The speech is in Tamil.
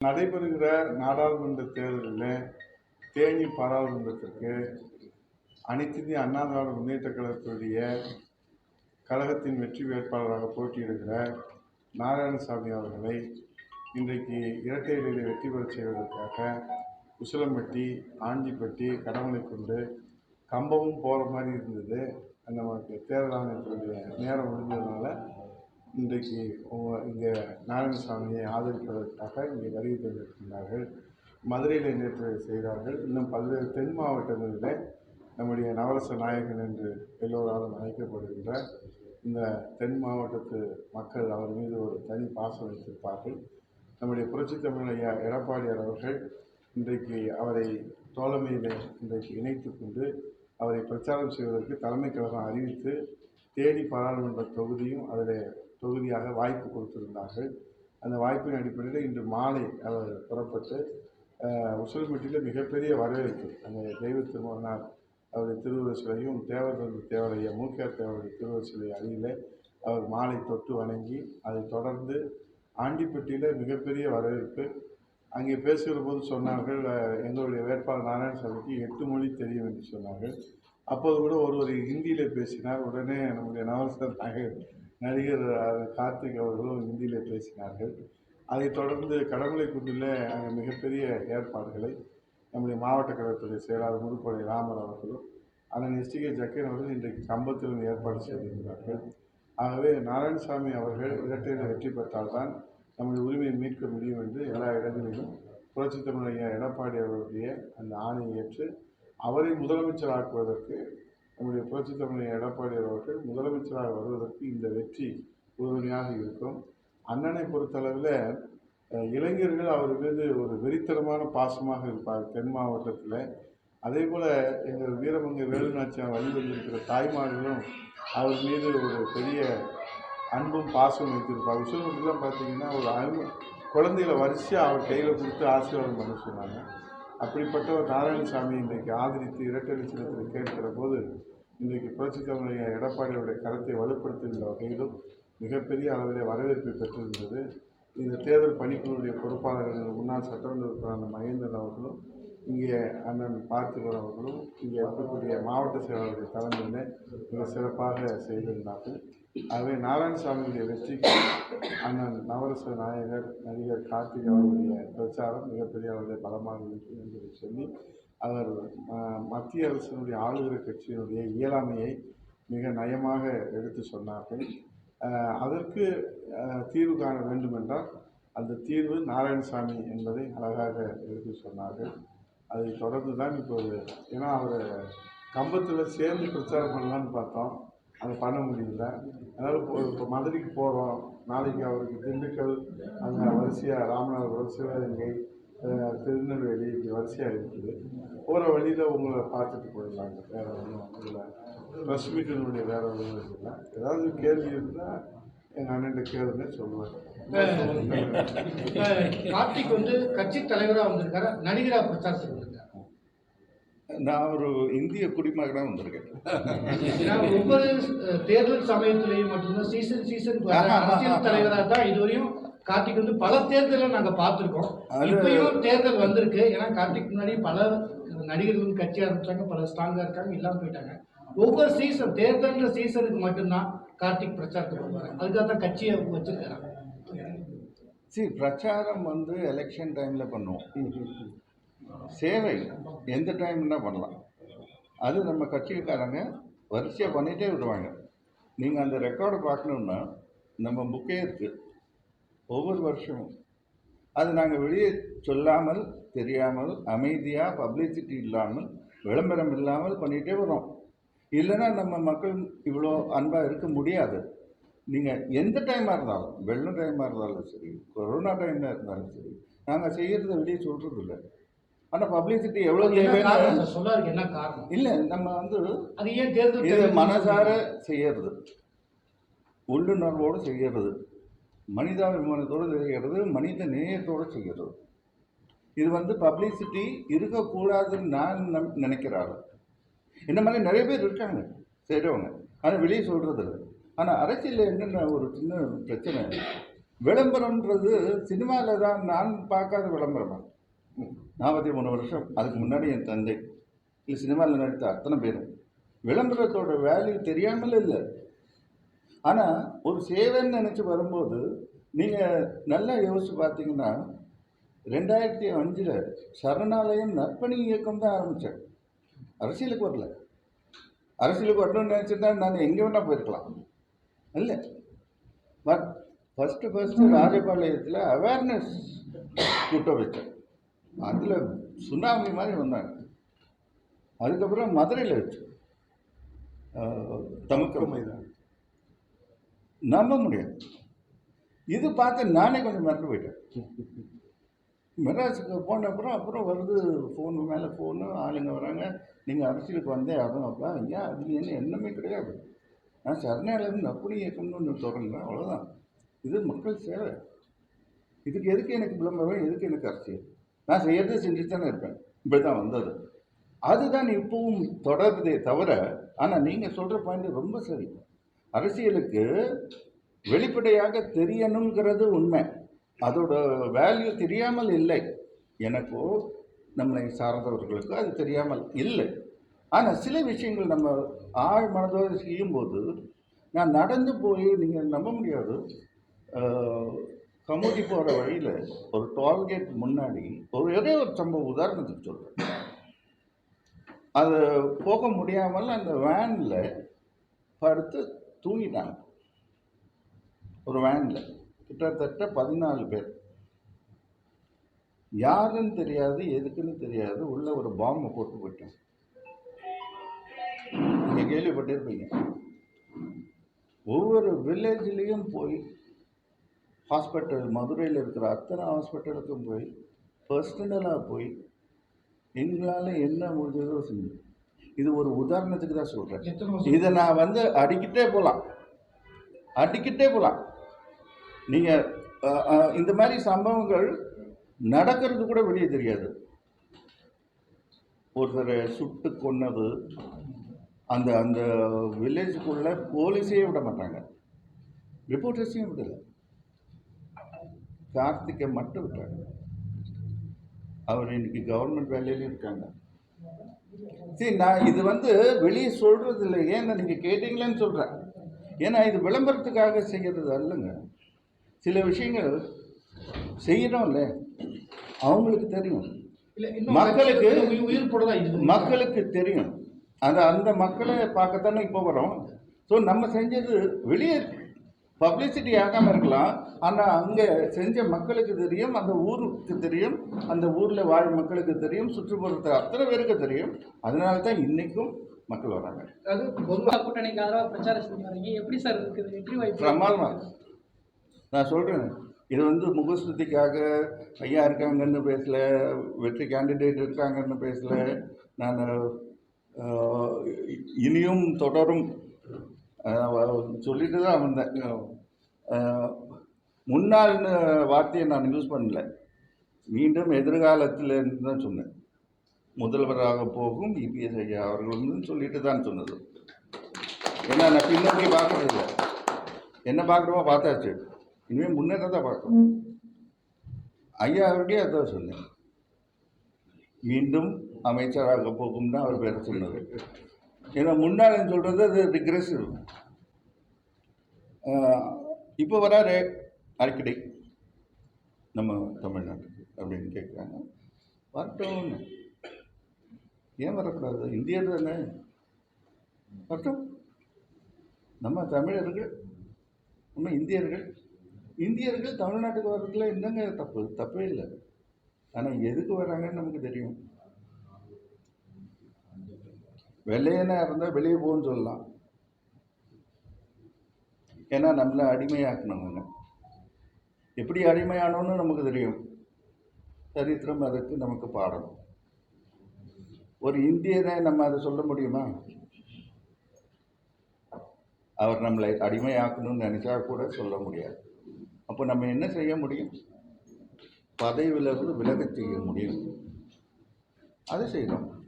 நடைபெறுகிற நாடாளுமன்ற தேர்தலில் தேனி பாராளுமன்றத்திற்கு அனைத்திந்திய அண்ணா திராவிட முன்னேற்ற கழகத்துடைய கழகத்தின் வெற்றி வேட்பாளராக போட்டியிடுகிற நாராயணசாமி அவர்களை இன்றைக்கு இரட்டை இலையில் வெற்றி பெறச் செய்வதற்காக உசிலம்பட்டி ஆஞ்சிப்பட்டி கடவுளை கொண்டு கம்பமும் போகிற மாதிரி இருந்தது. அந்த நமக்கு தேர்தல் ஆணையத்தினுடைய நேரம் முடிஞ்சதுனால இன்றைக்கு இங்கே நாராயணசாமியை ஆதரிப்பதற்காக இங்கே வருகை தந்திருக்கின்றார்கள். மதுரையில் நேற்று செய்தார்கள். இன்னும் பல்வேறு தென் மாவட்டங்களில் நம்முடைய நவரச நாயகன் என்று எல்லோராலும் அழைக்கப்படுகின்ற இந்த தென் மாவட்டத்து மக்கள் அவர் மீது ஒரு தனி பாசம் வைத்திருப்பார்கள். நம்முடைய புரட்சி தமிழ் எடப்பாடியார் அவர்கள் இன்றைக்கு அவரை தோழமையில் இன்றைக்கு இணைத்து கொண்டு அவரை பிரச்சாரம் செய்வதற்கு தலைமை கழகம் அறிவித்து தேனி பாராளுமன்ற தொகுதியும் அதில் தொகுதியாக வாய்ப்பு கொடுத்திருந்தார்கள். அந்த வாய்ப்பின் அடிப்படையில் இன்று மாலை அவர் புறப்பட்டு அஹ், மிகப்பெரிய வரவேற்பு அந்த தெய்வ திருமகனார் அவருடைய திருவுருவ சிலையும் தேவதந்த தேவரைய மூக்கியார் தேவருடைய திருவுருவ சிலை அருகில் அவர் மாலை தொட்டு வணங்கி அதைத் தொடர்ந்து ஆண்டிப்பட்டியில் மிகப்பெரிய வரவேற்பு. அங்கே பேசுகிற போது சொன்னார்கள் எங்களுடைய வேட்பாளர் நாராயணசாமிக்கு எட்டு மொழி தெரியும் என்று சொன்னார்கள். அப்போது கூட ஒருவர் ஹிந்தியில் பேசினார். உடனே நம்முடைய நவசர் நாயகர் நடிகர் கார்த்திக் அவர்களும் ஹிந்தியில் பேசினார்கள். அதைத் தொடர்ந்து கடமலைக்குண்டில் அங்கே மிகப்பெரிய ஏற்பாடுகளை நம்முடைய மாவட்ட கழகத்துடைய செயலாளர் முதுக்கோடை ராமர் அவர்களும் அண்ணன் எஸ்டிகே ஜக்கீர் அவர்கள் இன்றைக்கு கம்பத்திலும் ஏற்பாடு செய்திருக்கிறார்கள். ஆகவே நாராயணசாமி அவர்கள் இரட்டையில் வெற்றி பெற்றால்தான் நம்முடைய உரிமையை மீட்க முடியும் என்று எல்லா இடங்களிலும் புரட்சித் தமிழக எடப்பாடி அவர்களுடைய அந்த ஆணையை ஏற்று அவரை முதலமைச்சராக்குவதற்கு நம்முடைய புரட்சி தமிழர் எடப்பாடி அவர்கள் முதலமைச்சராக வருவதற்கு இந்த வெற்றி உறுதுணையாக இருக்கும். அண்ணனை பொறுத்தளவில் இளைஞர்கள் அவர் மீது ஒரு வெறித்தனமான பாசமாக இருப்பார் தென் மாவட்டத்தில். அதே போல் எங்கள் வீரமங்கை வேலுநாச்சியார் வழிவந்திருக்கிற இருக்கிற தாய்மார்களும் அவர் மீது ஒரு பெரிய அன்பும் பாசமும் வைத்திருப்பார் விஷயம் பார்த்தீங்கன்னா ஒரு அன்பு குழந்தைகளை வரிசையாக அவர் கையில் கொடுத்து ஆசீர்வாதம் பண்ண சொன்னாங்க. அப்படிப்பட்ட ஒரு நாராயணசாமி இன்றைக்கு ஆதரித்து இரட்டை கேட்கிற போது இன்றைக்கு புரட்சித் தமிழைய எடப்பாடியுடைய கருத்தை வலுப்படுத்துகின்ற வகையிலும் மிகப்பெரிய அளவிலே வரவேற்பை பெற்றிருந்தது. இந்த தேர்தல் பணிக்குழுடைய பொறுப்பாளர்கள் முன்னாள் சட்டமன்ற உறுப்பினர் மகேந்திரன் அவர்களும் இங்கே அண்ணன் பார்த்திபன் அவர்களும் இங்கே இருக்கக்கூடிய மாவட்ட செயலாளருடைய தலைமையிலே மிக சிறப்பாக செய்திருந்தார்கள். ஆகவே நாராயணசாமியுடைய வெற்றிக்கு அண்ணன் நவரச நாயகர் நடிகர் கார்த்திக் அவருடைய பிரச்சாரம் மிகப்பெரிய அவருடைய பலமாக இருக்கும் என்று சொல்லி அவர் மத்திய அரசினுடைய ஆளுகிற கட்சியினுடைய இயலாமையை மிக நயமாக எடுத்து சொன்னார்கள். அதற்கு தீர்வு காண வேண்டுமென்றால் அந்த தீர்வு நாராயணசாமி என்பதை அழகாக எடுத்து சொன்னார்கள். அதை தொடர்ந்து தான் இப்போது ஏன்னா அவர் கம்பத்தில் சேர்ந்து பிரச்சாரம் பண்ணலான்னு பார்த்தோம். அதை பண்ண முடியல. அதனால் இப்போ இப்போ மதுரைக்கு போகிறோம் நாளைக்கு அவருக்கு திண்டுக்கல் அங்கே வரிசையாக ராமநாதபுரம் சிவகங்கை திருநெல்வேலி இப்படி வரிசையாக இருக்குது. போகிற வழியில் உங்களை பார்த்துட்டு போயிடலாங்க வேறு ஒன்றும் இல்லை. ப்ரெஸ் மீட்டினுடைய வேறு ஒன்றும் இல்லை. ஏதாவது கேள்வி இருந்தால் எங்கள் அண்ணன்ட்ட கேளுங்க சொல்லுவேன். கார்த்திக் வந்து கட்சி தலைவராக வந்திருக்காரு. நடிகரா பிரச்சாரம் நான் ஒரு இந்திய குடிமகனாக வந்திருக்கேன். ஒவ்வொரு தேர்தல் சமயத்திலையும் மட்டும்தான் சீசன் சீசன் அரசியல் தலைவரா தான் இதுவரையும் கார்த்திக் வந்து பல தேர்தலை நாங்க பார்த்திருக்கோம். இப்பயும் தேர்தல் வந்திருக்கு. ஏன்னா கார்த்திக் முன்னாடி பல நடிகர்கள் கட்சி ஆரம்பிச்சாங்க பல ஸ்ட்ராங்கா இருக்காங்க இல்லாம போயிட்டாங்க. ஒவ்வொரு சீசன் தேர்தல்ன்ற சீசனுக்கு மட்டும்தான் கார்த்திக் பிரச்சாரத்துக்கு வருவாங்க அதுக்காக தான் கட்சியை வச்சிருக்காங்க சரி பிரச்சாரம் வந்து எலெக்ஷன் டைமில் பண்ணுவோம். சேவை எந்த டைம்னா பண்ணலாம். அது நம்ம கட்சிக்காரங்க வரிசையாக பண்ணிகிட்டே விடுவாங்க. நீங்கள் அந்த ரெக்கார்டை பார்க்கணுன்னா நம்ம புக்கே இருக்குது ஒவ்வொரு வருஷமும். அது நாங்கள் வெளியே சொல்லாமல் தெரியாமல் அமைதியாக பப்ளிசிட்டி இல்லாமல் விளம்பரம் இல்லாமல் பண்ணிகிட்டே வரோம் இல்லைன்னா நம்ம மக்கள் இவ்வளோ அன்பாக இருக்க முடியாது. நீங்கள் எந்த டைமாக இருந்தாலும் வெள்ளம் டைமாக இருந்தாலும் சரி கொரோனா டைமாக இருந்தாலும் சரி நாங்கள் செய்கிறத வெளியே சொல்கிறது இல்லை ஆனால் பப்ளிசிட்டி எவ்வளோ என்ன தேவைன்னு சொல்லாருக்கு என்ன காரணம்? இல்லை நம்ம வந்து அது ஏன் தேர்தல் இது மனசார செய்யறது. உள்ளுணர்வோடு செய்யறது. மனிதாபிமானத்தோடு செய்கிறது மனித நேயத்தோடு செய்கிறது இது வந்து பப்ளிசிட்டி இருக்கக்கூடாதுன்னு நான் நம் நினைக்கிறாரு இந்த மாதிரி நிறைய பேர் இருக்காங்க செய்கிறவங்க ஆனால் வெளியே சொல்கிறது இல்லை. ஆனால் அரசியலில் என்னென்ன ஒரு சின்ன பிரச்சனை? விளம்பரம்ன்றது சினிமாவில் தான் நான் பார்க்காத விளம்பரமா? நாற்பத்தி மூணு வருஷம். அதுக்கு முன்னாடி என் தந்தை. சினிமாவில் நடித்த அத்தனை பேரும். விளம்பரத்தோட வேல்யூ தெரியாமல் இல்லை. ஆனால் ஒரு சேவைன்னு நினச்சி வரும்போது நீங்கள் நல்லா யோசிச்சு பார்த்தீங்கன்னா ரெண்டாயிரத்தி அஞ்சில் சரணாலயம் நற்பணி இயக்கம் தான் ஆரம்பித்தேன் அரசியலுக்கு வரல. அரசியலுக்கு வரணும்னு நினச்சிருந்தா நான் எங்கே வேணால் போயிருக்கலாம். இல்லை. பட் ஃபஸ்ட்டு ஃபஸ்ட்டு ராஜபாளையத்தில் அவேர்னஸ் கூட்டம் வச்சேன். அதில் சுனாமி மாதிரி வந்தாங்க. அதுக்கப்புறம் மதுரையில் வச்சேன் தமிழ் மைதான் நம்ப முடியாது. இது பார்த்து நானே கொஞ்சம் மறந்து போயிட்டேன். மெட்ராஸுக்கு போன அப்புறம் அப்புறம் வருது ஃபோனு மேலே ஃபோனு ஆளுங்க வராங்க. நீங்கள் அரசியலுக்கு வந்தே ஆகும் அப்பா ஐயா அது என்ன எண்ணமே கிடையாது. நான் சரணாலேருந்து அப்படி இயக்கம்னு ஒன்று தொடங்குறேன். அவ்வளோதான் இது மக்கள் சேவை. இதுக்கு எதுக்கு எனக்கு விளம்பரம்? எதுக்கு எனக்கு அரசியல்? நான் செய்யறதை செஞ்சுட்டு தானே இருப்பேன். இப்படி தான் வந்தது. அதுதான் இப்பவும் தொடருதே தவிர ஆனால் நீங்கள் சொல்கிற பாயிண்ட் ரொம்ப சரி. அரசியலுக்கு வெளிப்படையாக தெரியணுங்கிறது உண்மை. அதோட வேல்யூ தெரியாமல் இல்லை. எனக்கோ நம்மளை சார்ந்தவர்களுக்கோ அது தெரியாமல் இல்லை. ஆனால் சில விஷயங்கள் நம்ம ஆழ் மனதோடு செய்யும்போது நான் நடந்து போய் நீங்கள் நம்ப முடியாது. கமுதி போகிற வழியில் ஒரு டோல்கேட் முன்னாடி ஒரு ஒரே ஒரு சம்பவம் உதாரணத்துக்கு சொல்கிறேன் அது போக முடியாமல் அந்த வேனில் படுத்து தூங்கிட்டாங்க. ஒரு வேனில் கிட்டத்தட்ட பதினாலு பேர். யாருன்னு தெரியாது எதுக்குன்னு தெரியாது உள்ள ஒரு பாம்பை போட்டு போயிட்டாங்க. நீங்கள் கேள்விப்பட்டிருப்பீங்க. ஒவ்வொரு வில்லேஜ்லேயும் போய் ஹாஸ்பிட்டல் மதுரையில் இருக்கிற அத்தனை ஹாஸ்பிட்டலுக்கும் போய் பர்சனலாக போய் எங்களால் என்ன முடிஞ்சதோ செஞ்சு. இது ஒரு உதாரணத்துக்கு தான் சொல்கிறேன் இதை நான் வந்து அடிக்கிட்டே போகலாம் அடிக்கிட்டே போகலாம் நீங்கள் இந்த மாதிரி சம்பவங்கள் நடக்கிறது கூட வெளியே தெரியாது. ஒருத்தரை சுட்டு கொன்னது அந்த அந்த வில்லேஜுக்குள்ளே போலீஸே விட மாட்டாங்க. ரிப்போர்ட்டர்ஸையும் விடலை. கார்த்திகை மட்டும் விட்டாங்க. அவர் இன்னைக்கு கவர்மெண்ட் வேலையிலையும் இருக்காங்க. சரி நான் இது வந்து வெளியே சொல்கிறது இல்லை. ஏன்னா நீங்கள் கேட்டீங்களேன்னு சொல்கிறேன் ஏன்னா இது விளம்பரத்துக்காக செய்கிறது அல்லங்க. சில விஷயங்கள் செய்யறோம்ல அவங்களுக்கு தெரியும். மக்களுக்கு- உயிர் இது மக்களுக்கு தெரியும். அந்த அந்த மக்களை பார்க்கத்தானே இப்போ வரோம். ஸோ நம்ம செஞ்சது வெளியே பப்ளிசிட்டி ஆகாமல் இருக்கலாம். ஆனால் அங்கே செஞ்ச மக்களுக்கு தெரியும் அந்த ஊருக்கு தெரியும் அந்த ஊரில் வாழும் மக்களுக்கு தெரியும் சுற்றுப்புறத்தில் அத்தனை பேருக்கு தெரியும். அதனால தான் இன்றைக்கும் மக்கள் வராங்க. அது பொதுவாக பொதுவா கூட்டணிக்கு ஆதரவா பிரச்சாரம் செஞ்சு எப்படி சார் இருக்குது? வெற்றி வாய்ப்பு பிரமாதமாக நான் சொல்கிறேன் இது வந்து முகஸ்துதிக்காக ஐயா இருக்காங்கன்னு பேசல வெற்றி கேண்டிடேட் இருக்காங்கன்னு பேசல. நான் இனியும் தொடரும். சொல்லிட்டு தான் வந்தேன். ஆஹ், முன்னாள்னு வார்த்தையை நான் யூஸ் பண்ணல. மீண்டும் எதிர்காலத்திலேருந்து தான் சொன்னேன். முதல்வராக போகும் இபிஎஸ் ஐயா அவர்கள் சொல்லிட்டு தான் சொன்னது. ஏன்னா நான் பின்னோக்கி பார்க்கறது இல்லை. என்ன பார்க்குறோமோ பார்த்தாச்சு. இனிமேல் முன்னேற்றம் தான் பார்க்கணும். ஐயா அவர்களே அதான் சொன்னேன். மீண்டும் அமைச்சராக போகும்னு தான் அவர் பேர் சொன்னது ஏன்னா முன்னாள் சொல்கிறது அது ரிக்ரெசிவ் இப்போ வராரு அடிக்கடி நம்ம தமிழ்நாட்டுக்கு அப்படின்னு கேட்குறாங்க வரட்டும்னு ஏன் வரக்கூடாது? இந்தியர் தானே. வரட்டும். நம்ம தமிழர்கள் நம்ம இந்தியர்கள் இந்தியர்கள் தமிழ்நாட்டுக்கு வர்றதுல என்னங்க தப்பு? தப்பே இல்லை. ஆனால் எதுக்கு வராங்கன்னு நமக்கு தெரியும். வெள்ளையனாக இருந்தால் வெளியே போகணும்னு சொல்லலாம். ஏன்னா நம்மளை அடிமையாக்கணுங்க எப்படி அடிமையானோன்னு நமக்கு தெரியும். சரித்திரம் அதுக்கு நமக்கு பாடம். ஒரு இந்தியரை நம்ம அதை சொல்ல முடியுமா? அவர் நம்மளை அடிமையாக்கணும்னு நினச்சா கூட சொல்ல முடியாது. அப்போ நம்ம என்ன செய்ய முடியும்? பதவியிலிருந்து விலக செய்ய முடியும். அதை செய்கிறோம்